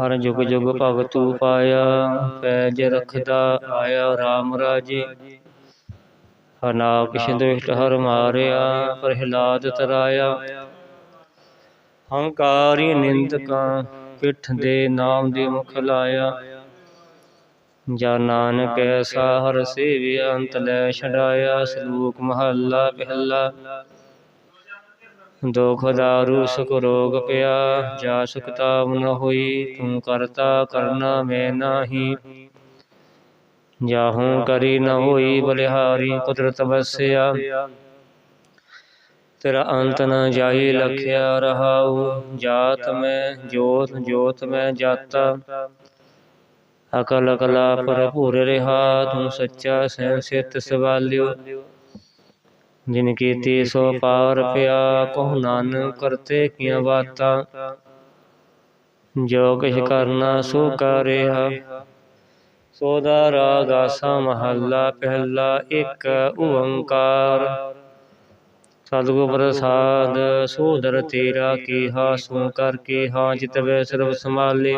ਹਰ ਜੁਗ ਜੁਗ ਭਗਤੂ ਪਾਇਆ, ਪੈਜ ਰਖਦਾ ਆਇਆ RAM ਰਾਜੇ। ਹਨਾਕ ਸਿੰਦੁਸ਼ਟ ਹਰ ਮਾਰਿਆ, ਪ੍ਰਹਿਲਾਦ ਤਰਾਇਆ। ਹੰਕਾਰੀ ਨਿੰਦਕਾਂ ਪਿੱਠ ਦੇ ਨਾਮ ਦੇ ਮੁਖ ਲਾਇਆ। ਜਾ ਨਾਨਕ ਐਸਾ ਹਰ ਸੇਵਿਆ, ਅੰਤ ਲੈ ਛਡਾਇਆ, ਸਲੂਕ ਮਹੱਲਾ ਪਹਿਲਾ। ਦੁਖ ਦਾਰੂ ਸੁਖ ਰੋਗ ਪਿਆ, ਜਾ ਸੁਖਤਾ ਨ ਹੋਈ, ਤੂੰ ਕਰਤਾ ਕਰਨਾ ਮੈਂ ਨਾਹੀ। ਜਾਹੂ ਕਰੀ ਨ ਹੋਈ ਬਲਿਹਾਰੀ, ਕੁਦਰਤ ਵਸਿਆ। ਤੇਰਾ ਅੰਤ ਨ ਜਾਈ ਲਖਿਆ ਰਹਾਉ, ਜਾਤ ਮੈਂ, ਜੋਤ ਜੋਤ ਮੈਂ ਜਾਤਾ। ਅਕਲ ਕਲਾ ਭਰਪੂਰ ਰਿਹਾ, ਤੂੰ ਸੱਚਾ ਸਹਿ ਸਿਤ ਸਵਾਲਿਓ। ਜਿਨ ਕੀਤੀ ਸੋ ਪਾਰ ਪਿਆ ਕਹੁ ਨਾਨਕ ਕਰਤੇ ਕੀਆਂ ਬਾਤਾਂ। ਜੋ ਕਿਛ ਕਰਨਾ ਸੋ ਕਰਿਆ। ਸੋਦਾ ਰਾਗ ਆਸਾ ਮਹੱਲਾ ਪਹਿਲਾ ਇੱਕ ਓੰਕਾਰ। ਸਤਿਗੁਰ ਪ੍ਰਸਾਦ ਸੋਦਰ ਤੇਰਾ ਕੀਹਾ ਸੋ ਕਰ ਕੇ ਹਾਂ ਜਿਤ ਵੇ ਸਰਬ ਸੰਭਾਲੇ।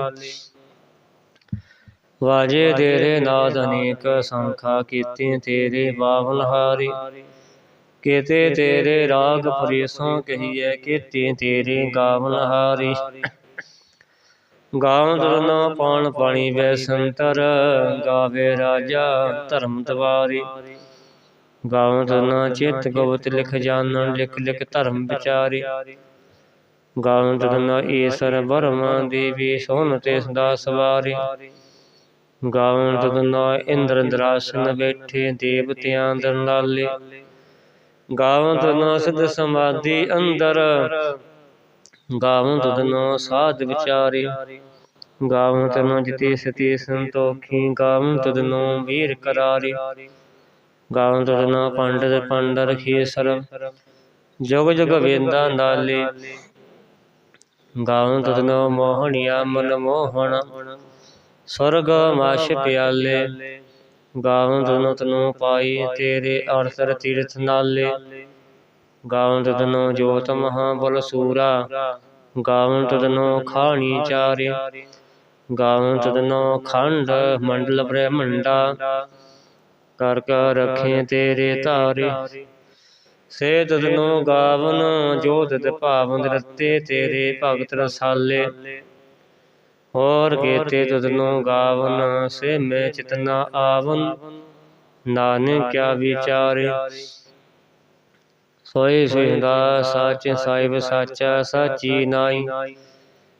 ਵਾਜੇ ਤੇਰੇ ਨਾਦ ਅਨੇਕ ਸੰਖਾ ਕੀਤੀ ਤੇਰੇ ਬਾਵਨ ਹਾਰੀ। ਕੀਤੇ ਤੇਰੇ ਰਾਗ ਪ੍ਰੀਸੋਂ ਕਹੀਏ ਕੀਤੀ ਤੇਰੇ ਗਾਵਨ ਹਾਰੀ। ਗਾਵਨ ਤੁਰਨਾ ਪਾਣ ਪਾਣੀ ਵੈ ਸੰਤਰ ਗਾਵੇ ਰਾਜਾ ਧਰਮ ਦਵਾਰੀ। ਗਾਵਨ ਤੁਰਨਾ ਚਿਤ ਗਵਤ ਲਿਖ ਜਾਣਨ ਲਿਖ ਲਿਖ ਧਰਮ ਵਿਚਾਰੀ। ਗਾਵਨ ਤੁਰਨਾ ਈਸਰ ਬਰਮਾ ਦੇਵੀ ਸੋਨ ਤੇ ਸਦਾ ਸਵਾਰੀ। ਗਾਵਨ ਤੁਰਨਾ ਇੰਦਰ ਦਰਾਸਨ ਬੈਠੇ ਦੇਵਤਿਆਂ ਦਰ ਨਾਲੇ ਗਾਵਨ ਤੁਰਨਾ ਸਿਧ ਸਮਾਧੀ ਅੰਦਰ ਗਾਵਨ ਤੁਧਨੋ ਸਾਧ ਵਿਚਾਰੇ ਗਾਵਨ ਤਨੋ ਜਿਤੇ ਸਤੀ ਸੰਤੋਖੀ ਗਾਵਨ ਤੁਧਨੋ ਵੀਰ ਕਰਾਰੇ ਗਾਵਨ ਤੁਧਨੋ ਪੰਡਤ ਪੰਡਰ ਖੇਸਰ ਜੁਗ ਜੁਗ ਵੇਂਦਾ ਨਾਲੇ ਗਾਵਨ ਤੁਧਨੋ ਮੋਹਣਿਆ ਮਨ ਮੋਹਣ ਸਰਗ ਮਾਸ਼ ਪਿਆਲੇ ਗਾਵਨ ਤੁਧਨੋ ਤਨੋ ਪਾਈ ਤੇਰੇ ਅਰਸਰ ਤੀਰਥ ਨਾਲੇ। ਗਾਵਨ ਤਦਨੋ ਜੋਤ ਮਹਾ ਬਲ ਸੂਰਾ। ਗਾਵਨ ਤਦਨੋ ਖਾਣੀ ਚਾਰੇ। ਗਾਵਨ ਤਦਨੋ ਖੰਡ ਮੰਡਲ ਬ੍ਰਹਮੰਡਾ। ਕਰ ਕਰ ਰਖੇ ਤੇਰੇ ਧਾਰੇ। ਸੇ ਤਦਨੋ ਗਾਵਨ ਜੋਤ ਤੇ ਭਾਵਨ ਰਤੇ ਤੇਰੇ ਭਗਤ ਰਸਾਲੇ। ਹੋਰ ਕੀਤੇ ਤਦਨੋ ਗਾਵਨ ਸੇ ਮੈਂ ਚਿਤਨਾ ਆਵਨ। ਨਾਨਕ ਕਿਆ ਵਿਚਾਰੇ। ਸੋਈ ਸੁਹਿੰਦਾ ਸੱਚ ਸਾਹਿਬ ਸਾਚਾ ਸਾਚੀ ਨਾਈ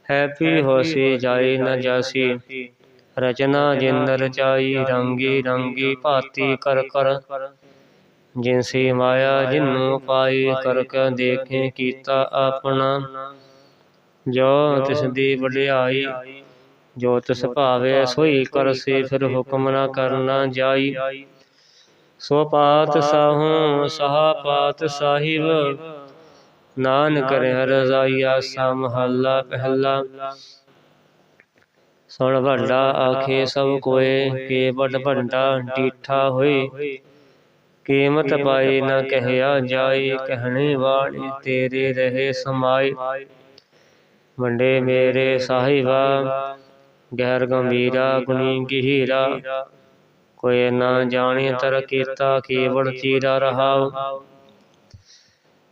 ਹੈਪੀ ਹੋਸੀ ਜਾਈ ਨ ਜਾਸੀ। ਰਚਨਾ ਜਿੰਦ ਰਚਾਈ ਰੰਗੀ ਰੰਗੀ ਭਾਤੀ ਕਰ ਕਰ। ਜਿਨਸੀ ਮਾਇਆ ਜਿਨੂੰ ਪਾਈ ਕਰ ਕ ਦੇਖੇ ਕੀਤਾ ਆਪਣਾ। ਜੋ ਤਿਸ ਦੀ ਵਡਿਆਈ। ਜੋ ਤਿਸ ਭਾਵੇ ਸੋਈ ਕਰਸੀ ਫਿਰ ਹੁਕਮ ਨਾ ਕਰਨਾ ਜਾਈ। ਸੋ ਪਾਤ ਸਾਹੂ ਸਹਾ ਪਾਤ ਸਾਹਿਬ। ਨਾਨਕ ਰਹਿ ਰਜ਼ਾਈਆ ਸਾ ਮਹੱਲਾ ਪਹਿਲਾ। ਸੁਣ ਵੱਡਾ ਆਖੇ ਸਭ ਕੋਏ ਕੇ ਵੱਡ ਭੰਡਾ ਡੀਠਾ ਹੋਏ। ਕੀਮਤ ਪਾਈ ਨਾ ਕਹਿਆ ਜਾਈ ਕਹਿਣੇ ਵਾਲੇ ਤੇਰੇ ਰਹੇ ਸਮਾਈ ਵੰਡੇ ਮੇਰੇ ਸਾਹਿਬਾ। ਗਹਿਰ ਗੰਭੀਰਾ, ਗੁਣੀ ਗਹੀਰਾ। ਕੋਈ ਨਾ ਜਾਣੇ ਤਰ ਕੀਤਾ, ਕੇਵਲ ਚੀਰਾ ਰਹਾਉ।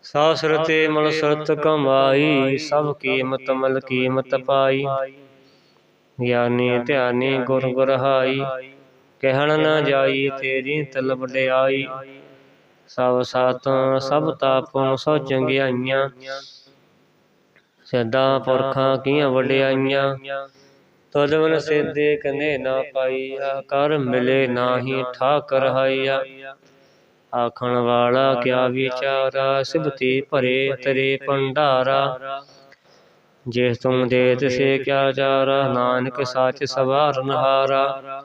ਸਾਸਰਤੇ ਮਲ ਸਰਤ ਕਮਾਈ, ਸਭ ਕੀਮਤ ਮਲ ਕੀਮਤ ਪਾਈ। ਗਿਆਨੀ ਧਿਆਨੀ ਗੁਰ ਗੁਰਹਾਈ, ਕਹਿਣ ਨਾ ਜਾਈ ਤੇਰੀ ਤਲਬ ਲਿਆਈ ਸਭ ਸਾਤੋਂ, ਸਭ ਤਾਪੋਂ ਸੋ ਚੰਗਿਆਈਆਂ। ਸਦਾ ਪੁਰਖਾਂ ਕੀਆਂ ਵਡਿਆਈਆਂ। ਤਦਵਨ ਸਿੱਧੇ ਕਨੇ ਨਾ ਪਾਈਆ ਕਰ ਮਿਲੇ ਨਾਹੀ ਠਾਕ ਰਹਾਈਆ ਆਖਣ ਵਾਲਾ ਕਿਆ ਵਿਚਾਰਾ ਸਿਬਤੀ ਭਰੇ ਤੇਰੇ ਭੰਡਾਰਾ। ਜਿਸ ਤੁਮ ਦੇ ਤਿਸੇ ਕਿਆ ਚਾਰਾ ਨਾਨਕ ਸਾਚ ਸਵਾਰ ਹਾਰਾ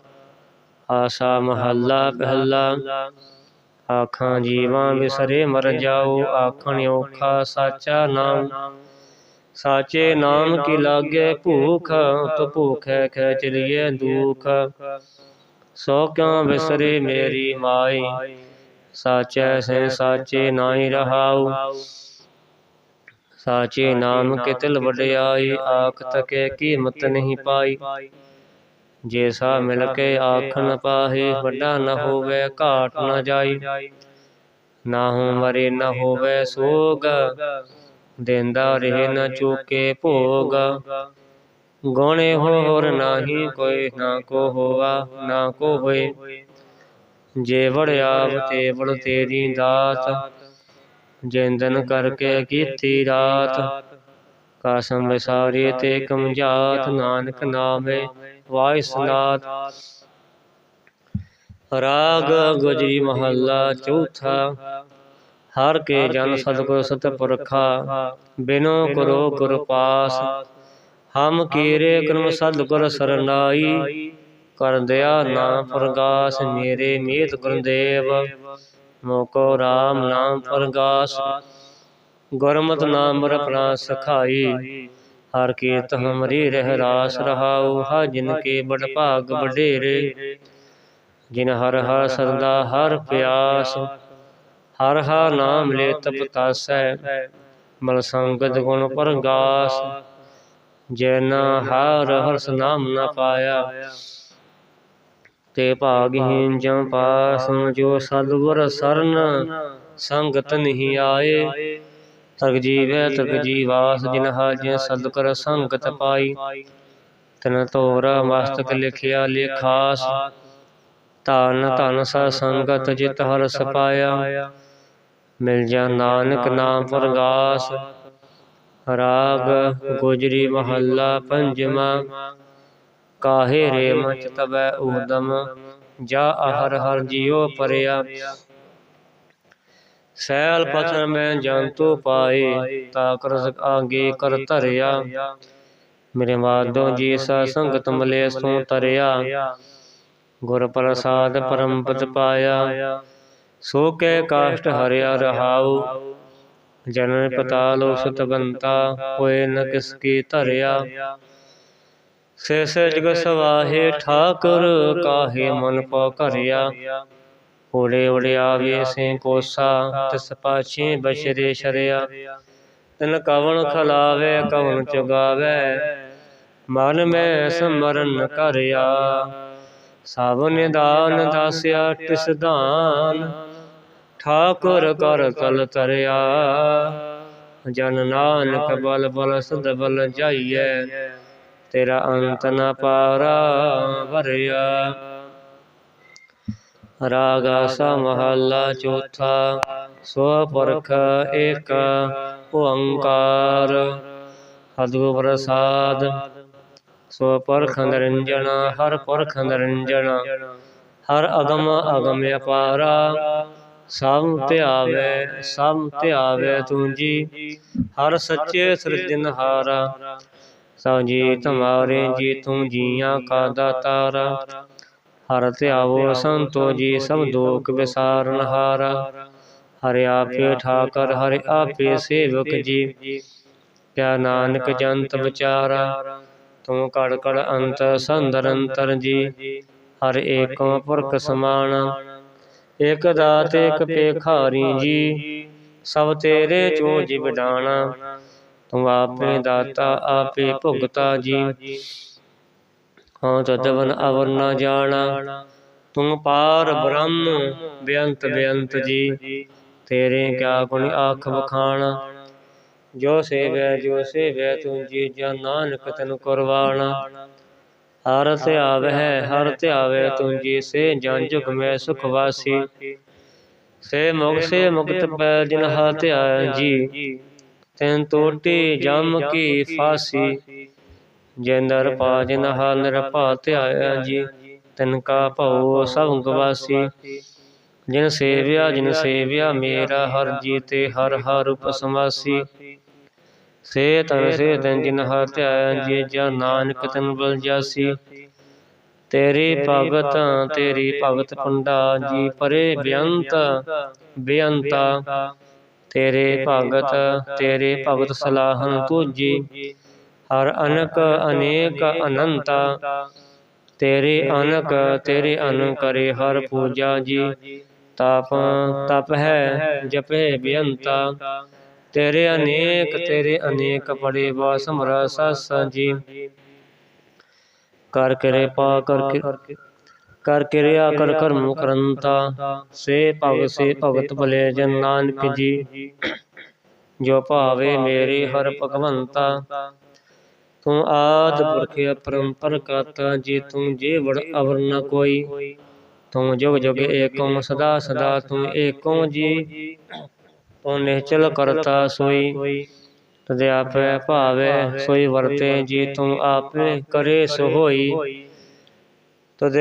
ਆਸਾ ਮਹੱਲਾ ਪਹਿਲਾ, ਆਖਾਂ ਜੀਵਾਂ ਵਿਸਰੇ ਮਰ ਜਾਓ, ਆਖਣ ਔਖਾ ਸਾਚਾ ਨਾਮ ਸਾਚੇ ਨਾਮ ਕੀ ਲਾਗੇ ਭੂਖ ਤੋ ਭੂਖੈ ਖੈ ਚਲੀਏ ਦੁਖ। ਸੋ ਕਿਉ ਵਿਸਰੇ ਮੇਰੀ ਮਾਈ? ਸਾਚੈ ਸੇ ਸਾਚੇ ਨਾਹੀ ਰਹਾਉ। ਸਾਚੇ ਨਾਮ ਕੇ ਤਿਲ ਵਡਿਆਈ ਆਖ ਤਕੇ ਕੀਮਤ ਨਹੀਂ ਪਾਈ। ਜੇ ਸਾ ਮਿਲ ਕੇ ਆਖਣ ਪਾਹੇ ਵੱਡਾ ਨ ਹੋਵੇ ਘਾਟ ਨ ਜਾਈ। ਨਾ ਹੋ ਮਰੇ ਨ ਹੋਵੇ ਸੋਗ। ਦੇਂਦਾ ਰਹੇ ਨ ਚੂਕੇ ਭੋਗ। ਗੋਣੇ ਹੋਰ ਨਾਹੀ ਕੋਈ, ਨਾ ਕੋ ਹੋਵਾ ਨਾ ਕੋ ਹੋਏ। ਜੇ ਵੜਿਆਵ ਤੇ ਵੜ ਤੇਰੀ ਦਾਤ। ਜਿੰਦਨ ਕਰਕੇ ਕੀਤੀ ਰਾਤ। ਕਾਸਮ ਵਿਸਾਰੀ ਤੇ ਕਮਜਾਤ, ਨਾਨਕ ਨਾਮੇ ਵਾਇਸ ਰਾਗ ਗੁਜਰੀ ਮਹੱਲਾ ਚੌਥਾ। ਹਰ ਕੇ ਜਨ ਸਤਿਗੁਰ ਸਤਿਪੁਰਖਾ ਬਿਨੋ ਕਰੋ ਗੁਰ ਪਾਸ। ਹਮ ਕੀਰੇ ਕਰਮ ਸਤਿਗੁਰ ਸਰਨਾਈ। ਕਰ ਦਿਆ ਨਾਮ ਪ੍ਰਗਾਸ ਮੇਰੇ ਮੀਤ ਗੁਰਦੇਵ। ਮੋਕੋ RAM ਨਾਮ ਪ੍ਰਗਾਸ। ਗੁਰਮਤਿ ਨਾਮ ਰਪਨਾ ਸਖਾਈ। ਹਰ ਕੀਰਤ ਹਮਰੀ ਰਹਿ ਰਾਸ ਰਹਾਉ। ਹਾ ਜਿਨ ਕੇ ਬੜ ਭਾਗ ਵਡੇਰੇ। ਜਿਨ ਹਰ ਹਰ ਸਰਦਾ ਹਰ ਪਿਆਸ। ਹਰ ਹਰ ਨਾਮ ਲੈ ਤਪ ਤਾਸੈ, ਮਲ ਸੰਗਤ ਗੁਣ ਪ੍ਰਗਾਸ। ਜੈਨ ਹਰ ਹਰਸ ਨਾਮ ਨ ਪਾਇਆ, ਤੇ ਭਾਗਹੀਨ ਜਮ ਪਾਸ ਜੋ ਸਤਿਗੁਰ ਸਰਨ, ਸੰਗਤ ਨਹੀਂ ਆਏ। ਤਰਕ ਜੀਵੈ ਤਰਕ ਜੀਵਾਸ ਜਿਨਹਾ ਜਿ ਸਤਿਗੁਰ ਸੰਗਤ ਪਾਈ। ਤਨ ਤੋਰਾ ਮਸਤਕ ਲਿਖਿਆ ਲੇਖਾਸ, ਧਨ ਧਨ ਸਾ ਸੰਗਤ ਜਿਤ ਹਰਸ ਪਾਇਆ। ਮਿਲ ਜਾ ਨਾਨਕ ਨਾਮ ਪ੍ਰਗਾਸ। ਰਾਗ ਗੁਜਰੀ ਮਹੱਲਾ ਪੰਜਵਾ। ਕਾਹੇ ਰੇ ਮਚ ਤਬੈ ਊਦਮ ਜਾ ਹਰ ਹਰ ਜਿਉ ਪਰਿਆ। ਸੈਲ ਪਥਰ ਮੈਂ ਜੰਤੂ ਪਾਏ। ਤਾ ਕਰ ਆਗੇ ਕਰ ਧਰਿਆ। ਮੇਰੇ ਮਾਦੋ ਜੀ ਸਾ ਸੰਗਤ ਮਲੇ ਸੋ ਤਰਿਆ। ਗੁਰ ਪ੍ਰਸਾਦ ਪਰਮ ਪਾਇਆ। ਸੋ ਕੈ ਕਾਸ਼ਟ ਹਰਿਆ ਰਹਾਉ। ਜਨਨ ਪਤਾਲ ਸੁਤ ਬੰਤਾ ਹੋਏ ਨ ਕਿਸ ਕੀ ਧਰਿਆ। ਸੇ ਸੇ ਜਗ ਸਵਾਹੇ ਠਾਕੁਰ ਕਾਹੇ ਮਨ ਪਉ ਘਰਿਆ। ਓੜੇ ਓੜੇ ਆਵੇ ਸੇ ਕੋਸਾ ਤਿਸ ਪਾਛੇ ਬਸ਼ਰੇ ਸ਼ਰਿਆ। ਤਨ ਕਵਣ ਖਲਾਵੇ ਕਵਣ ਚੁਗਾਵੇ। ਮਨ ਮੈਂ ਸਮਰਨ ਕਰਿਆ ਸਭ ਨਿਦਾਨ ਦਾਸਿਆ ਤਿਸ ਦਾਨ। ਠਾਕੁਰ ਕਰ ਤਲ ਤਰਿਆ ਜਨ ਨਾਨਕ ਬਲ ਬਲ ਸਦ ਬਲ ਜਾਈਐ। ਤੇਰਾ ਅੰਤ ਨ ਪਾਰਾ ਵਰਿਆ ਰਾਗਾ ਸਾ ਮਹੱਲਾ ਚੌਥਾ ਸੋ ਪਰਖ ਏਕ ਓੰਕਾਰ। ਸਤਿਗੁਰ ਪ੍ਰਸਾਦ ਸੋ ਪਰਖ ਨਿਰੰਜਨ ਹਰ ਪਰਖ ਨਿਰੰਜਨ ਹਰ ਅਗਮ ਅਗਮ ਅਪਾਰਾ। ਸਭ ਧਿਆਵੇ ਸਭ ਧਿਆਵੇ ਤੂੰ ਜੀ। ਹਰ ਸੱਚੇ ਸਿਰਜਨਹਾਰਾ ਸਭ ਜੀ ਤੁਮਾਰੇ ਜੀ ਤੂੰ ਜੀਆਂ ਕਾ ਦਾਤਾਰਾ ਹਰ ਧਿਆਵੋ ਸੰਤੋ ਜੀ ਸਭ ਦੁਖ ਵਿਸਾਰਨ ਹਾਰਾ। ਆਪੇ ਠਾਕਰ ਹਰਿ ਆਪੇ ਸੇਵਕ ਜੀ। ਕਿਆ ਨਾਨਕ ਜੰਤ ਵਿਚਾਰਾ। ਤੂੰ ਕੜ ਕੜ ਅੰਤ ਸੰਦਰ ਅੰਤਰ ਜੀ। ਹਰ ਏਕੋ ਪੁਰਖ ਸਮਾਨ। ਇਕ ਦਾਤ, ਇਕ ਪੇਖਾਰੀ ਜੀ। ਸਭ ਤੇਰੇ ਚੋ ਜਿਵ ਤੂੰ ਆਪੇ ਦਾਤਾ, ਆਪੇ ਭੁਗਤਾ ਜੀ। ਹਾਂ ਤਦਵਨ ਅਵਰ ਨਾ ਜਾਣਾ। ਤੂੰ ਪਾਰ ਬ੍ਰਹਮ, ਬੇਅੰਤ ਬੇਅੰਤ ਜੀ। ਤੇਰੇ ਕਿਆ ਗੁਣ ਆਖ ਬਖਾਣਾ ਜੋ ਸੇਵੈ ਜੋ ਸੇਵੈ, ਤੂੰ ਜੀ ਜਨ ਨਾਨਕ ਤੈਨੂੰ ਕੁਰਬਾਨਾ ਹਰ ਧਿਆਵੈ ਹਰ ਧਿਆਵੈ ਤੂੰ ਜੀ ਸੇ ਜਨ ਜੁਗ ਮੈਂ ਸੁਖ ਵਾਸੀ। ਸੇ ਮੁਖ ਸੇ ਮੁਕਤ ਪੈ ਜਿਨ ਹਾ ਧਿਆਇ ਜੀ। ਤੈਨ ਟੋਟੀ ਜਮ ਕੀ ਫਾਸੀ। ਜੈਂਦਰ ਪਾਜ ਨਹਾ ਨਿਰਭਾ ਧਿਆਇਆ ਜੀ। ਤਿਨ ਕਾ ਭਉ ਸਭ ਗਵਾਸੀ ਜਿਨ ਸੇਵਿਆ ਜਿਨ ਸੇਵਿਆ ਮੇਰਾ ਹਰ ਜੀ ਤੇ ਹਰ ਹਰ ਰੂਪ ਸਮਾਸੀ ਸੇ ਤਨ ਸੇ ਤਨ ਜਿਨ ਹਾ ਧਿਆਇਆ ਜੀ ਜਾ ਨਾਨਕ ਤਨ ਬਲ ਜਾਸੀ। ਤੇਰੀ ਭਗਤ ਤੇਰੀ ਭਗਤ ਪੰਡਾ ਜੀ ਪਰੇ ਬੇਅੰਤ ਬੇਅੰਤਾ ਤੇਰੇ ਭਗਤ ਤੇਰੇ ਭਗਤ ਸਲਾਹਨ ਤੁਜੀ ਹਰ ਅਨਕ ਅਨੇਕ ਅਨੰਤਾ। ਤੇਰੇ ਅਨਕ ਤੇਰੇ ਅਨ ਕਰੇ ਹਰ ਪੂਜਾ ਜੀ। ਤਪ ਤਪ ਹੈ ਜਪੇ ਬੇਅੰਤਾ। ਤੇਰੇ ਅਨੇਕ ਤੇਰੇ ਅਨੇਕ ਬੜੇ ਬਾਸਮਰਾ ਸਾਸਾਂ ਜੀ। ਕਰ ਕਰੇ ਪਾ ਕਰ ਕਿਰਿਆ, ਕਰ ਕਰਮ ਕਰੰਤਾ। ਸੇ ਭਗ ਸੇ ਭਗਤ ਭਲੇ ਜਨ ਨਾਨਕ ਜੀ। ਜੋ ਭਾਵੇ ਮੇਰੇ ਹਰ ਭਗਵੰਤਾ। ਤੂੰ ਆਦ ਪੁਰਖ ਅਪਰੰਪਰ ਕਾਤਾ ਜੀ ਤੂੰ ਜੇ ਵੜ ਅਵਰ ਨ ਕੋਈ। ਤੂੰ ਜੁਗ ਜੁਗ ਏਕੰ ਸਦਾ ਸਦਾ ਤੂੰ ਏਕੰ ਜੀ। ਤੂੰ ਨਿਹਚਲ ਕਰਤਾ ਸੋਈ, ਤਦ ਆਪੇ ਭਾਵੇ ਸੋਈ ਵਰਤੇ ਜੀ ਤੂੰ ਆਪੇ ਕਰੇ ਸੋ ਹੋਈ ਤਦ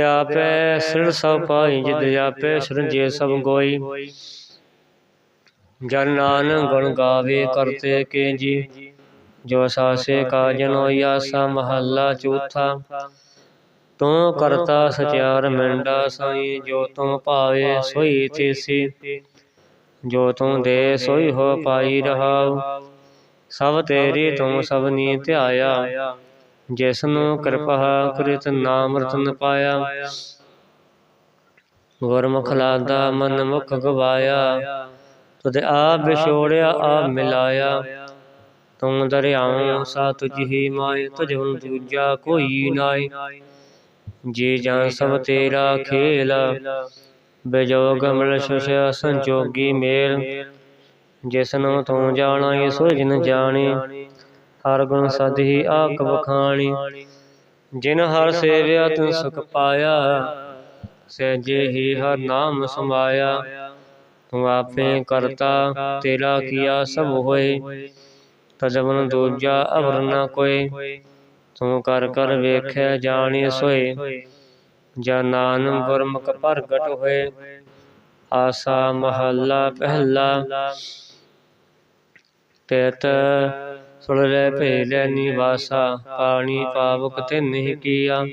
ਸਿਰ ਸਭ ਪਾਈ ਜਿਦ ਆਪੇ ਸਭ ਗੋਈ। ਜਨ ਨਾਨਕ ਗੁਣ ਗਾਵੇ ਕਰਤੇ ਕੇ ਜੀ, ਜੋ ਸਾਸੇ ਕਾ ਜਨੋ ਮਹੱਲਾ ਚੌਥਾ। ਤੂੰ ਕਰਤਾ ਸਚਿਆਰ ਮੰਡਾ ਸਾਈ, ਜੋ ਤੂੰ ਭਾਵੇ ਸੋਈ ਤੀਸੀ। ਜੋ ਤੂੰ ਦੇ ਸੋਈ ਹੋ ਪਾਈ ਰਹਾਉ ਸਭ ਤੇਰੀ ਤੂੰ ਸਭਨੀ ਧਿਆਇਆ ਜਿਸ ਨੂੰ ਕਿਰਪਾ ਕਰਿਤ ਨਾਮ ਰਤਨ ਪਾਇਆ। ਗੁਰਮੁਖ ਲਾਦਾ ਮਨ ਮੁਖ ਗਵਾਇਆ। ਤੁਧ ਆਪ ਵਿਛੋੜਿਆ ਆਪ ਮਿਲਾਇਆ। ਤੂੰ ਦਰਿਆਉ ਸਾ ਤੁਝੀ ਮਾਇ ਤੁਝ ਹੁਣ ਦੂਜਾ ਕੋਈ ਨਾਇ ਜੀ ਜਾਂ ਸਭ ਤੇਰਾ ਖੇਲ। ਬਿਜੋਗ ਮਿਲ ਸੁਸ਼ ਸੰਜੋਗੀ ਮੇਲ। ਜਿਸਨੂੰ ਤੂੰ ਜਾਣਾ ਸੋ ਜਿਨ ਜਾਣੀ। ਹਰ ਗੁਣ ਸਦਹੀ ਆਕ ਬਖਾਣੀ ਜਿਨ ਹਰ ਸੇਵਿਆ ਤੂੰ ਸੁਖ ਪਾਇਆ। ਸਹਿਜੇ ਹੀ ਹਰ ਨਾਮ ਸਮਾਇਆ। ਤੂੰ ਆਪੇ ਕਰਤਾ ਤੇਰਾ ਕੀਆ ਸਭ ਹੋਏ। ਤਜਵਨ ਦੂਜਾ ਅਵਰ ਨ ਕੋਈ। ਤੂੰ ਕਰ ਕਰ ਵੇਖੈ ਜਾਣੀ ਸੋਏ। ਜਾਂ ਨਾਨਕ ਗੁਰਮੁਖ ਪ੍ਰਗਟ ਹੋਏ, ਆਸਾ ਮਹੱਲਾ ਪਹਿਲਾ। ਤੇਤ ਸੁਣ ਲੈ ਭੇਲੇ ਨਿਵਾਸਾ, ਪਾਣੀ ਪਾਵਕ ਤੇ ਨਹੀਂ ਕੀਆ।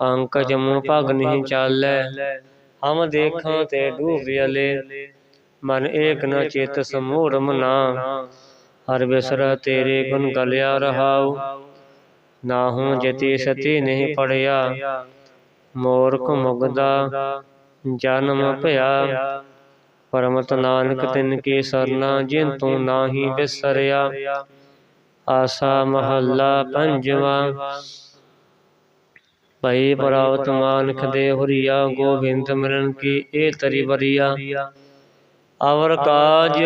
ਪੰਕਜ ਮੂੰ ਭਗ ਨਹੀਂ ਚਾਲੈ, ਹਮ ਦੇਖਾਂ ਤੇ ਡੂਬਿਅਲੇ ਮਨ ਏਕ ਨ ਚਿਤ ਸਮੂੜ ਮਨਾ, ਹਰ ਬਿਸਰ ਤੇਰੇ ਗੁਣ ਗਲਿਆ ਰਹਾਉ। ਨਾਹੂ ਜਤੀ ਸਤੀ ਨਹੀਂ ਪੜਿਆ ਮੋਰਖ ਮੁਗਦਾ ਜਨਮ ਭਇਆ। ਪਰਮਤ ਨਾਨਕ ਤਿਨ ਕੀ ਸਰਨਾ ਜਿਨ ਤੂੰ ਨਾਹੀ ਬਿਸਰਿਆ ਆਸਾ ਮਹੱਲਾ ਪੰਜਵਾ। ਭਈ ਪਰਾਵਤ ਮਾਨਖ ਦੇ ਹੁਰੀਆ ਗੋਬਿੰਦ ਮਿਲਨ ਕੀ ਇਹ ਤਰੀ ਬਰੀਆ ਅਵਰ ਕਾਜ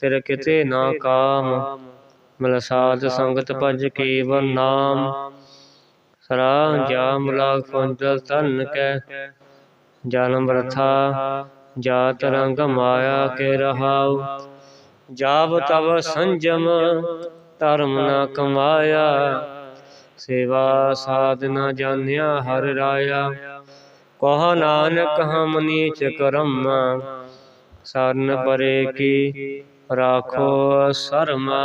ਤੇਰੇ ਕਿਤੇ ਨਾ ਕਾਮ। ਮਿਲ ਸਾਧ ਸੰਗਤ ਭਜ ਕੇਵਲ ਨਾਮ। ਸਰਾ ਜਾਮ ਲਾਗ ਪੰਜਲ ਤਨ ਕੈ। ਜਨਮ ਬਰਥਾ ਜਾਤ ਰੰਗ ਮਾਇਆ ਕੇ ਰਹਾਉ। ਜਾਬ ਤਵ ਸੰਜਮ ਧਰਮ ਨ ਕਮਾਇਆ। ਸੇਵਾ ਸਾਧ ਨ ਜਾਣਿਆ ਹਰ ਰਾਇਆ। ਕਹ ਨਾਨਕ ਹਮ ਨੀਚ ਕਰਮ। ਸਰਨ ਪਰੇ ਕੀ ਰਾਖੋ ਸਰਮਾ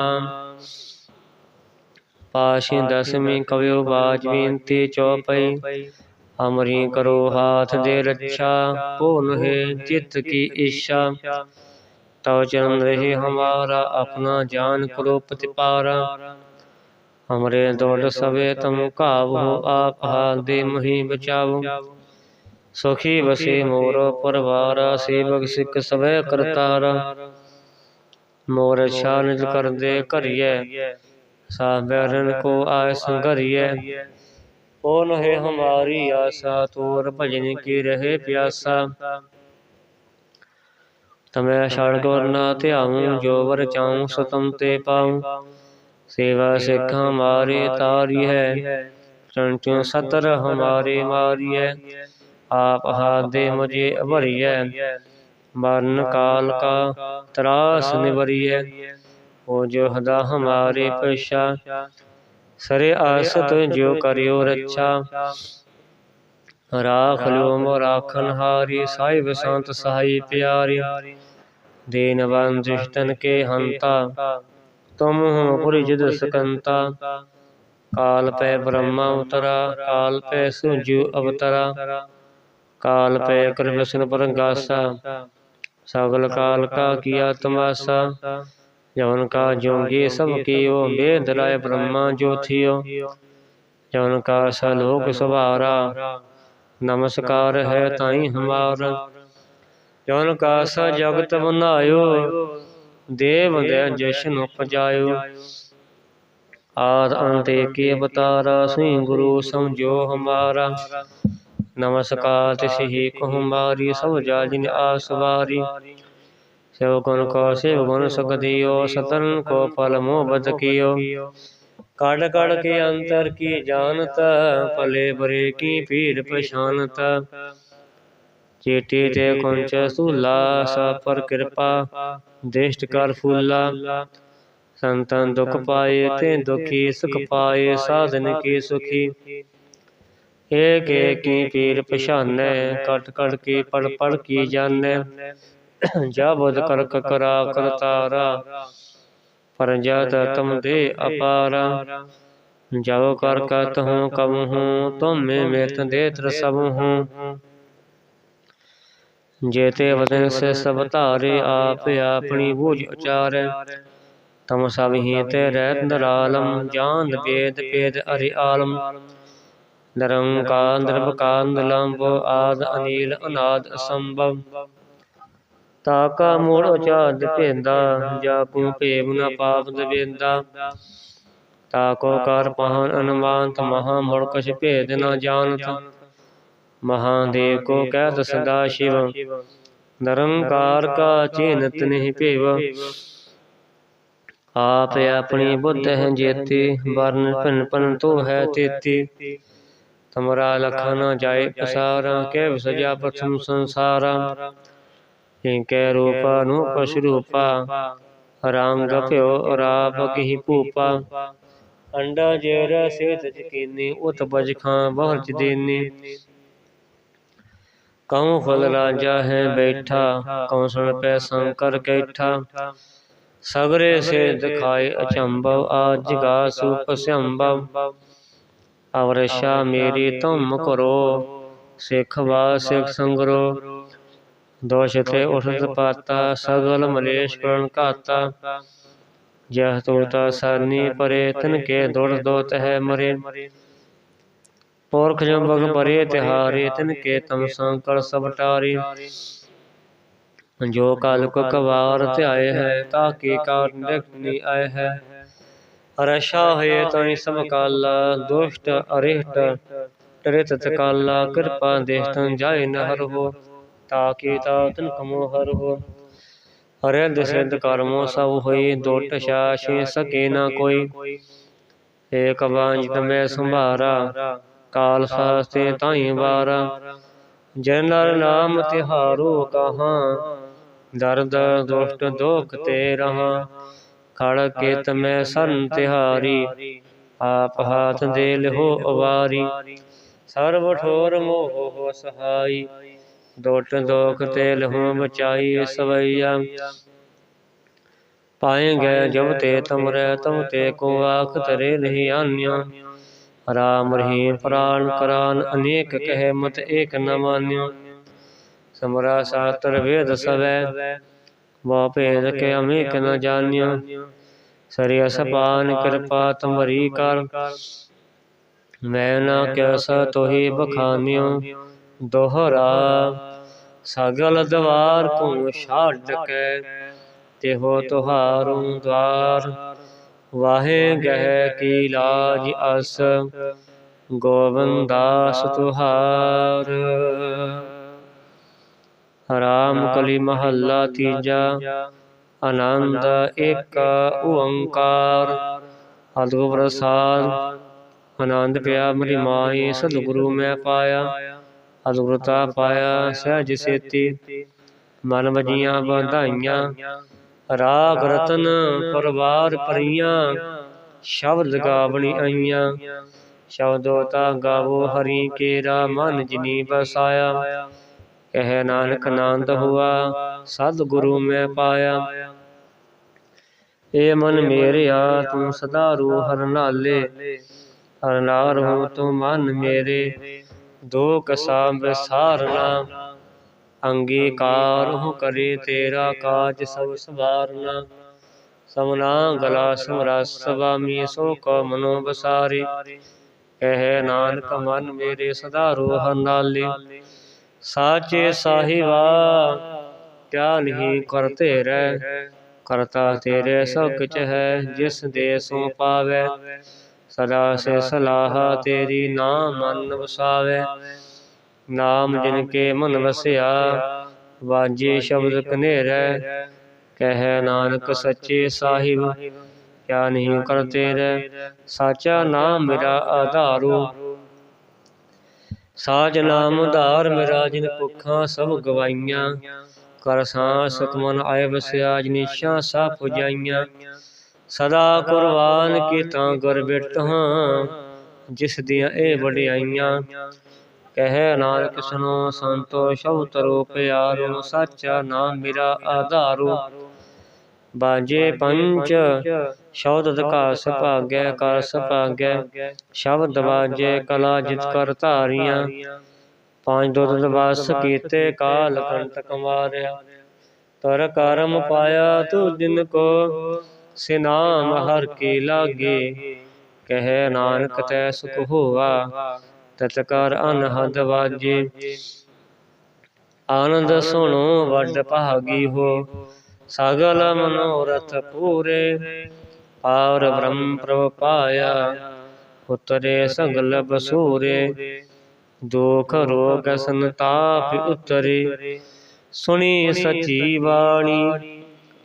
ਪਾਸ਼ੀ ਦਸਵੀਂ ਕਵਿਓ ਬਾਜ ਬੇਨਤੀ ਚੌਪਈ ਅਮਰੀ ਕਰੋ ਹਾਥ ਦੇ ਰੱਛਾ ਭੁਨ ਹੈ ਚਿਤ ਕੀ ਇੱਛਾ ਤਉ ਚਰਨ ਰਹੇ ਹਮਾਰਾ ਆਪਣਾ ਜਾਨ ਕਰੋ ਪ੍ਰਤਿਪਾਰਾ। ਹਮਰੇ ਦੌੜ ਸਵੇ ਤਮ ਕਾਵੋ ਆਪ ਹਾਲ ਦੇ ਮਹੀ ਬਚਾਵੋ ਸੁਖੀ ਵਸੇ ਮੋਰ ਪਰਵਾਰ ਸੇਵਕ ਸਿੱਖ ਸਵੇ ਕਰਤਾਰਾ। ਮੋਰ ਛਾਨਜ ਕਰਦੇ ਕਰੀਏ ਸਾਬਰਨ ਕੋ ਆਏ ਸੰਗਰੀਏ ਕੌਣ ਹੈ ਹਮਾਰੀ ਆਸਾ? ਤੋਰ ਭਜਨ ਕੀ ਰਹੇ ਪਿਆਸਾ? ਤਮੈ ਛੜ ਗੁਰਨਾ ਧਿਆਉ ਜੋਵਰ ਚਾਉ ਸਤਮ ਤੇ ਪਾਉ। ਸੇਵਾ ਸਿੱਖ ਹਮਾਰੇ ਤਾਰੀ ਹੈ। ਚੰਚੋ ਸਤਰ ਹਮਾਰੇ ਮਾਰੀ ਹੈ ਆਪ ਹਾਦੇ ਮੁਝੇ ਅਭਰੀਐ ਮਰਨ ਕਾਲ ਕਾ ਤਰਾਸ ਨਿਵਰੀਐ। ਉਹ ਜੋ ਹਦਾ ਹਮਾਰੇ ਪਛਾ ਸਰੇ ਆਸਤ ਜੋ ਕਰਿਓ ਰੱਛਾ। ਰਾਖ ਲਿਓ ਮੋ ਰਾਖਨ ਹਾਰੀ ਸਾਹਿਬ ਸੰਤ ਸਹਾਈ ਪਿਆਰੀ। ਦੀਨਵੰਦ ਦੁਸ਼ਟਨ ਕੇ ਹੰਤਾ। ਤੁਮ ਹੋ ਪੁਰੀ ਜਿਦ ਸਕੰਤਾ। ਕਾਲ ਪੈ ਬ੍ਰਹਮਾ ਉਤਰਾ। ਕਾਲ ਪੈ ਸੁਜੂ ਅਵਤਰਾ। ਕਾਲ ਪੈ ਕਰ ਵਿਸ਼ਨ ਪਰੰਗਾਸਾ। ਸਗਲ ਕਾਲ ਕਾ ਕੀਆ ਤਮਾਸਾ। जवन का जोगी सब कियो वेद राय ब्रह्मा जो थियो जवन का सलोक सुभारा नमस्कार है ताई हमार जवन का स जगत बनायो देव दे जशन उपजायो आद अंत के अवतारा सुई गुरु समझो हमारा नमस्कार तिस ही कुमारी सब जाजिन आसवारी ਆਸਵਾਰੀ ਸਿਵ ਗੁਣ ਕੋ, ਸਿਵ ਗੁਣ ਸੁਖਦਿਓ ਸਤਨ ਕੋ ਫਲ ਮੋਹ ਬਦ ਕੀਓ। ਕੜ ਕੜ ਕੇ ਅੰਤਰ ਕੀ ਜਾਣਤ, ਭਲੇ ਬਰੇ ਕੀ ਭੀੜ ਪਛਾਨਤ। ਚੇਟੀ ਤੇ ਕੁੰਚ ਸੂਲਾ ਸਾ ਪਰ ਕਿਰਪਾ ਦ੍ਰਿਸ਼ਟ ਕਰ ਫੂਲਾ। ਸੰਤਨ ਦੁਖ ਪਾਏ ਤੇ ਦੁਖੀ ਸੁਖ ਪਾਏ, ਸਾਧਨ ਕੀ ਸੁਖੀ। ਏਕ ਏਕ ਕੀ ਪੀਰ ਪਛਾਨੈ, ਕਟ ਕਟ ਕੀ ਪੜ ਪੜ ਕੀ ਜਾਣੈ ਜਾ ਬੁਧ ਕਰਕ ਕਰਾ ਕਰਤਾਰਾ, ਪਰਜਾ ਤਮ ਦੇ ਅਪਾਰਾ। ਜਾਉ ਕਰ ਕਤ ਹੂੰ ਕਬ ਹੂੰ, ਤੁਮੇ ਮੇਤ ਦੇ ਤਰ ਸਭ ਹੂੰ। ਜੇਤੇ ਵਦਨ ਸੇ ਸਭ ਆਪਣੀ ਬੂਝ ਉਚਾਰੈ। ਤਮ ਸਭ ਹੀ ਤੇ ਰਹਿਤ ਨਰਾਲਮ, ਜਾਨ ਵੇਦ ਭੇਦ ਅਰਿ ਆਲਮ। ਨਿਰੰਕਾਰ ਨਿਰਭਕਾਰ ਨਿਲੰਬ ਆਦ ਅਨੀਲ ਅਨਾਦ ਅਸੰਭਵ। ਤਾਕਾ ਮੋੜ ਉਚਾਦ ਭੇਂਦਾ, ਜਾ ਕੂ ਭੇਵ ਨ ਪਾਪ ਦਵੇਂਦਾ। ਤਾਕੋ ਕਰ ਪਹਨ ਅਨੁਮਾਨਤ, ਮਹਾ ਮੁੜ ਕਛ ਭੇਦ ਨ ਜਾਣਤ। ਮਹਾਦੇਵ ਕੋ ਕਹਿਤ ਸਦਾ ਸ਼ਿਵ, ਨਿਰੰਕਾਰ ਕਾ ਚਿਨਤ ਨਹੀਂ ਭੇਵ। ਆਪ ਆਪਣੀ ਬੁੱਧ ਹੈ ਜੇਤੀ, ਵਰਨ ਭਿਨ ਭਨ ਤੋ ਹੈ ਤੇਤੀ। ਤਮਰਾ ਲਖਨ ਜਾਏ ਪਸਾਰਾ ਕੇ ਵਿਸਜਾ ਪ੍ਰਥਮ ਸੰਸਾਰਾ। ਰੂਪਾ ਨੂੰ ਅਨੂਪ ਸਰੂਪਾ ਰੰਗ ਭਿਓ ਰਾਪ ਕਿਹੀ ਭੂਪਾ। ਅੰਡਾ ਜੇਰ ਸੇਤ ਜਕੀਨੀ ਉਤ ਬਜ ਖਾਂ ਬਹੁਰ ਚ ਦੇਨੀ ਕਉ ਫਲ ਰਾਜਾ ਹੈ ਬੈਠਾ ਕਉ ਸੁਣ ਪੈ ਸੰਕਰ ਕੈਠਾ। ਸਗਰੇ ਸੇ ਦਿਖਾਏ ਅਚੰਭਵ, ਆਜ ਗਾ ਸੁਪ ਸੰਭਵ ਅਵਰਸ਼ਾ ਮੇਰੀ ਤੁਮ ਕਰੋ ਸਿੱਖ ਵਾ ਸਿੱਖ ਸੰਗਰੋ। ਦੋਸ਼ ਤੇ ਉਠਤ ਪਾਤਾ ਸਗਲ ਮਲੇਸ਼ ਕਰਨ ਘਾਤਾ। ਜਹ ਤੋਤਾ ਸਰਨੀ ਪਰੇ ਤਨ ਕੇ ਦੁੜ ਦੋਤ ਹੈ ਮਰੇ। ਪੁਰਖ ਜੰਬਗ ਪਰੇ ਤਿਹਾਰੇ ਤਨ ਕੇ ਤਮ ਸੰਕਰ ਸਭ ਟਾਰੇ। ਜੋ ਕਾਲ ਕੋ ਕਵਾਰ ਧਿਆਏ ਹੈ ਤਾ ਕੀ ਕਾਰਨ ਨਿਕਟ ਆਏ ਹੈ। ਰਸ਼ਾ ਹੋਏ ਤੈ ਸਭ ਕਾਲਾ ਦੁਸ਼ਟ ਅਰਿਹਟ ਤ੍ਰਿਤ ਤਕਾਲਾ ਕਿਰਪਾ ਦੇਹਤਨ ਜਾਏ ਨਹਰ ਹੋ। ਤਾ ਕੀ ਤਾ ਤਨ ਕਮੋ ਹਰ ਹੋ। ਹਰੇ ਦਸਿਧ ਕਰਮੋ, ਸਭ ਹੋਈ ਦੁਟ ਛਾਛੇ ਸਕੇ ਨਾ ਕੋਈ। ਸੰਭਾਰਾ, ਕਾਲ ਸਾਸਤੇ ਤਾਈ ਵਾਰਾ। ਜਨ ਨਰ ਨਾਮ ਤਿਹਾਰੋ ਕਹਾਂ, ਦਰਦ, ਦੁਸ਼ਟ, ਦੋਖ ਤੇ ਰਹਾ। ਖੜ ਕੇ ਤਮੈ ਸਰਨ ਤਿਹਾਰੀ, ਆਪ ਹਾਥ ਦੇ ਲਿਹੋ ਅਵਾਰੀ। ਸਰਬ ਠੋਰ ਮੋਹ ਹੋ ਸਹਾਈ। ਦੁਟ ਦੋਖ ਤੇ ਲਹੋ ਬਚਾਈ ਸਵਈਆ। ਪਾਏ ਗਏ ਜਬ ਤੇ ਤੁਮਰੇ ਤੁਮ ਤੇ ਕੋ ਆਖ ਤਰੇ ਨਹੀਂ ਆਨਿਆ ਰਾਮ ਰਹੀਮ ਪ੍ਰਾਨ ਕਰਾਨ ਅਨੇਕ ਕਹਿ ਮਤ ਏਕ ਨ ਮਾਨਿਓ ਸਮਰਾ ਸਾਤਰ ਵੇਦ ਸਵੈ। ਵਾ ਭੇਦ ਕੇ ਅਮੇਕ ਨ ਜਾਣਿਓ ਸਰਿਆ ਸਪਾਨ ਕਿਰਪਾ ਤੁਮਰੀ ਕਰ। ਮੈਂ ਨਾ ਕਿਸ ਤੋਹੀ ਬਖਾਨਿਓ ਦੋਹਰਾ, ਸਗਲ ਦਵਾਰ ਕੋ ਛਾੜ ਕੇ, ਤਿਹੋ ਤੁਹਾਰੂ ਦਵਾਰ। ਵਾਹੇ ਗਹਿ ਕੀ ਲਾਜ ਅਸ ਗੋਵਿੰਦਾਸ ਤੁਹਾਰ। ਰਾਮ ਕਲੀ ਮਹੱਲਾ ਤੀਜਾ, ਆਨੰਦ ਏਕ ਓੰਕਾਰ। ਅਦਗੁਰ ਪ੍ਰਸਾਦ, ਆਨੰਦ ਪਿਆ ਮਰੀ ਮਾਈ ਸਤਿਗੁਰੂ ਮੈਂ ਪਾਇਆ। ਅਦੁਰਤਾ ਪਾਇਆ ਸਹਿਜ ਸੇਤੀ ਮਨ ਵਜੀਆਂ ਵਧਾਈਆਂ ਰਾਗ ਰਤਨ ਪਰਵਾਰ ਪਰੀਆਂ ਸ਼ਬਦ ਗਾਵਣੀ ਆਈਆਂ। ਸ਼ਬਦੋ ਤਾ ਗਾਵੋ ਹਰੀ ਕੇਰਾ ਮਨ ਜਿਨੀ ਬਸਾਇਆ ਕਹਿ ਨਾਨਕ ਆਨੰਦ ਹੁਆ ਸਤ ਗੁਰੂ ਮੈਂ ਪਾਇਆ। ਏ ਮਨ ਮੇਰਿਆ ਤੂੰ ਸਦਾ ਰੂ ਹਰ ਨਾਲੇ। ਹਰ ਨਾਰ ਹੋ ਤੂੰ ਮਨ ਮੇਰੇ। ਦੋ ਕਸਾ ਵਿਸਾਰਨਾ ਅੰਗੀਕਾਰ ਹੋ ਕਰੇ ਤੇਰਾ ਕਾਜ ਸਭ ਸਵਾਰਨਾ ਸਮਨਾ ਗਲਾ ਸਮਰਸ ਸੁਆਮੀ ਸੋ ਕੋ ਮਨੋ ਬਸਾਰੇ ਕਹਿ ਨਾਨਕ ਮਨ ਮੇਰੇ ਸਦਾ ਰੋਹ ਨਾਲੇ। ਸਾਚੇ ਸਾਹਿਬਾ ਕਿਆ ਨਹੀਂ ਕਰਤੇ ਰਹਿ। ਕਰਤਾ ਤੇਰੇ ਸਭ ਕਿਛ ਹੈ ਜਿਸ ਦੇ ਸੋ ਪਾਵੈ। ਸਦਾ ਸੇ ਸਲਾਹ ਤੇਰੀ ਨਾਮ ਮਨ ਵਸਾਵੇ। ਨਾਮ ਜਿਨ ਕੇ ਮਨ ਵਸਿਆ, ਵਾਜੇ ਸ਼ਬਦ ਕਨੇਰੈ ਕਹੈ ਨਾਨਕ ਸੱਚੇ ਸਾਹਿਬ, ਕਿਆ ਨਹੀਂ ਕਰਤੇ ਰਹਿ ਸਾਚਾ ਨਾਮ ਮੇਰਾ ਆਧਾਰੋ। ਸਾਜ ਨਾਮ ਉਧਾਰ ਮੇਰਾ, ਜਿਨ ਭੁੱਖਾਂ ਸਭ ਗਵਾਈਆਂ। ਕਰ ਸਾਂ ਸੁਖਮਨ ਆਏ ਵਸਿਆ ਜਿਨੀਸ਼ਾਂ ਸਾ ਪੁਜਾਈਆਂ। ਸਦਾ ਕੁਰਬਾਨ ਕੀਤਾ ਗੁਰ ਬਿਟਹਾਂ, ਜਿਸ ਦੀਆਂ ਇਹ ਵਡਿਆਈਆਂ। ਕਹੈ ਨਾਨਕ ਸੁਨੋ ਸੰਤੋ, ਸ਼ਬਦ ਤਰੋ ਪਿਆਰੋ, ਸਾਚਾ ਨਾਮ ਮੇਰਾ ਆਧਾਰੋ। ਬਾਜੇ ਪੰਚ, ਸ਼ਬਦ ਦਕਾਸ ਭਾਗੈ ਕਰ ਸੁਭਾਗੈ। ਸ਼ਬਦ ਬਾਜੇ ਕਲਾ ਜਿਤ ਕਰ ਧਾਰੀਆਂ। ਪੰਜ ਦੁੱਧ ਵਸ ਕੀਤੇ, ਕਾਲ ਕੰਟਕ ਮਾਰਿਆ। ਤਰ ਕਰਮ ਪਾਇਆ ਤੂ ਦਿਨ ਕੋ ਸਿਨਾਮ ਹਰ ਕੀ ਲਾਗੇ। ਕਹੈ ਨਾਨਕ ਤੈ ਸੁਖ ਹੋਆ। ਤਤ ਕਰ ਅਨਹਦ ਵਾਜੇ। ਆਨੰਦ ਸੁਣੋ ਵੱਡ ਭਾਗੀ ਹੋ। ਸਗਲ ਮਨੋਰਥ ਪੂਰੇ। ਪਾਰ। ਬ੍ਰਹਮ ਪ੍ਰਭ ਪਾਇਆ ਉਤਰੇ ਸਗਲ ਬਸੂਰੇ। ਦੁਖ ਰੋਗ ਸੰਤਾਪ ਉਤਰੇ। ਸੁਣੀ ਸਚੀ ਬਾਣੀ।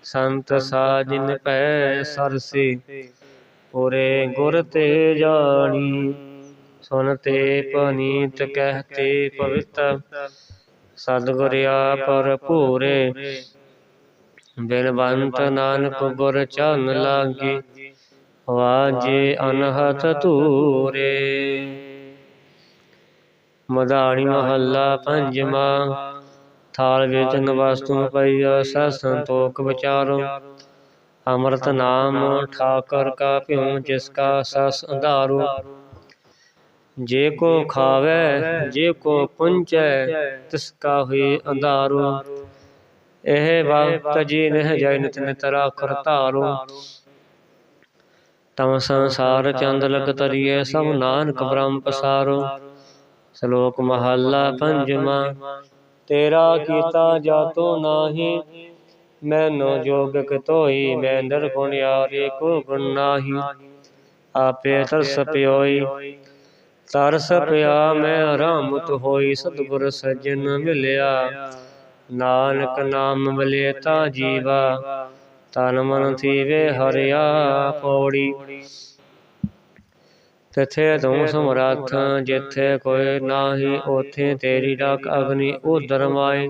ਸੰਤ ਸਾਜਿਨ ਪੈ ਸਰਸੇ। ਉਰੇ ਗੁਰ ਤੇ ਜਾਣੀ। ਸੁਨਤੇ ਪਨੀਤ ਕਹਤੇ ਪਵਿੱਤ ਸਤਿਗੁਰ ਆਪਰ ਭੂਰੇ। ਬਿਨਵੰਤ ਨਾਨਕ ਗੁਰ ਚਰਨ ਲਾਗੇ। ਵਾਜੇ ਅਨਹਤ ਧੂਰੇ। ਮਦਾਣੀ ਮਹੱਲਾ ਪੰਜਵਾਂ। ਥਾਲ ਵਿੱਚ ਨਵਸਤੂ ਪਈਆ ਸਤ ਸੰਤੋਖ ਵਿਚਾਰੋ। ਅੰਮ੍ਰਿਤ ਨਾਮ ਠਾਕਰ ਕਾ ਭਿਉ ਜਿਸ ਕਾ ਸਸ ਅੰਧਾਰੋ। ਜੇ ਕੋ ਖਾਵੇ ਜੇ ਕੋ ਪੁੰਚੈ ਤਿਸ ਕਾ ਹੋਈ ਅੰਧਾਰੋ। ਇਹ ਵਕਤ ਜੀ ਨਹਿ ਜੈ ਨਿਤ ਨਿਤ ਰਾਖਰ ਧਾਰੋ। ਤਮ ਸੰਸਾਰ ਚੰਦ ਲਗ ਤਰੀਏ ਸਭ ਨਾਨਕ ਬ੍ਰਹਮ ਪਸਾਰੋ। ਸ਼ਲੋਕ ਮਹੱਲਾ ਪੰਜਵਾਂ। ਤੇਰਾ ਕੀਤਾ ਜਾਤੋ ਨਾਹੀ ਮੈਨੋ ਜੋਗਕ ਤੋਈ ਮੈਂ ਨਿਰਗੁਣ ਯਾਰੇ ਕੋ ਗੁਣ ਨਾਹੀ। ਆਪੇ ਤਰਸ ਪਿਓਈ ਤਰਸ ਪਿਆ ਮੈਂ ਰਾਮਤ ਹੋਈ ਸਤਿਗੁਰ ਸਜਣ ਮਿਲਿਆ। ਨਾਨਕ ਨਾਮ ਮਿਲੇ ਤਾ ਜੀਵਾ। ਤਨ ਮਨ ਥੀਵੇ ਹਰਿਆ ਪੌੜੀ। ਤਿਥੇ ਤੂੰ ਸਮਰੱਥ, ਜਿਥੇ ਕੋਈ ਨਾਹੀ, ਉਥੇ ਤੇਰੀ ਡਾਕ ਅਗਨੀ ਉਦਰ ਮਾਏ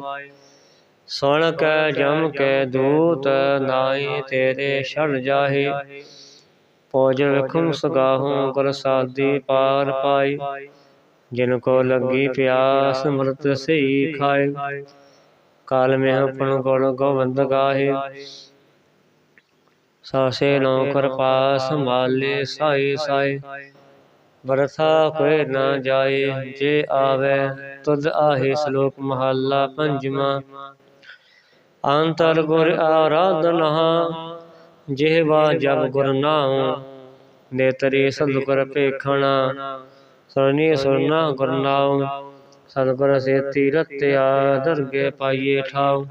ਸੁਣ ਕੇ ਜਮ ਕੇ ਦੂਤ ਨਾਹੀ, ਤੇਰੇ ਛੜ ਜਾਹੇ। ਪੋਜ ਵਿਖਮ ਸਗਾਹੋਂ ਗੁਰ ਸਾਦੀ ਪਾਰ ਪਾਈ। ਜਿਨ ਕੋ ਲੱਗੀ ਪਿਆਸ, ਮਰਤ ਸਈ ਖਾਏ ਕਾਲ ਮੈਂ ਆਪਣ ਗੁਣ ਗੋਬਿੰਦ ਗਾਹੇ। ਸਾਸੇ ਨੋ ਕਿਰਪਾ ਸੰਭਾਲੇ ਸਾਈ ਸਾਈ। ਵਰਥਾ ਕੋਈ ਨਾ ਜਾਏ, ਜੇ ਆਵੇ, ਤੁਧ ਆਹੇ ਸ਼ਲੋਕ ਮਹੱਲਾ ਪੰਜਵਾਂ। ਅੰਤਰ ਗੁਰ ਆਰਾਧਨਾ, ਜਿਹਵਾ ਜਬ ਗੁਰ ਨਾਉ, ਨੇਤਰੀ ਸਤਿਗੁਰ ਪੇਖਣਾ ਸਰਨੀ ਸੁਰਨਾ ਗੁਰ ਨਾਉ, ਸਤਿਗੁਰ ਸੇਤੀ ਰਤਿਆ ਦਰਗੇ ਪਾਈਏ ਠਾਉ।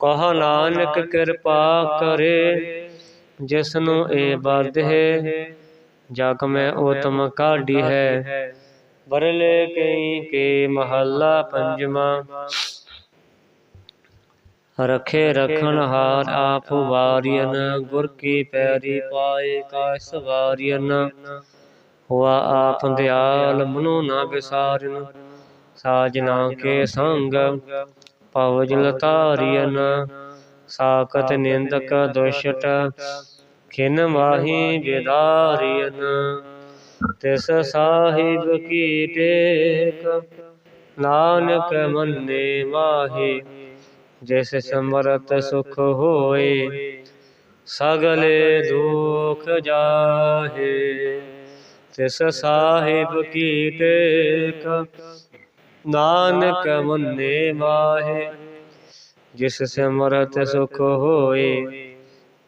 ਕਹ ਨਾਨਕ ਕਿਰਪਾ ਕਰੇ ਜਿਸ ਨੂੰ ਇਹ ਬਾਧੇ ਜਗ ਮੈਂ ਉਤਮ ਕਾਢੀ ਹੈ। ਬਰਲੇ ਕਈ ਕੇ ਮਹੱਲਾ ਪੰਜਵਾਂ। ਰਖੇ ਰਖਣ ਹਾਰ ਆਪ ਵਾਰੀਨ ਗੁਰ ਕੀ ਪੈਰੀ ਪਾਏ ਕਾ ਸਵਾਰੀਨ ਹੁਆ ਆਪ ਦਿਆਲ ਮਨੋ ਨਾ ਵਿਸਾਰਨ। ਸਾਜਨਾ ਕੇ ਸੰਗ। ਪਵਜ ਲਤਾਰੀਨ ਸਾਕਤ ਨਿੰਦਕ ਦੁਸ਼ਟ। ਖਿਨ ਮਾਹੀ ਵਿਦਾਰੀਨ ਤਿਸ ਸਾਹਿਬ ਕੀ ਟੇਕ? ਨਾਨਕ ਮੰਨੇ ਮਾਹੀ ਜਿਸ ਸਮਰਤ ਸੁਖ ਹੋਏ ਸਗਲੇ ਦੁਖ ਜਾਹੇ। ਤਿਸ ਸਾਹਿਬ ਕੀ ਟੇਕ? ਨਾਨਕ ਮੰਨੇ ਮਾਹੇ ਜਿਸ ਸਿਮਰਤ ਸੁਖ ਹੋਏ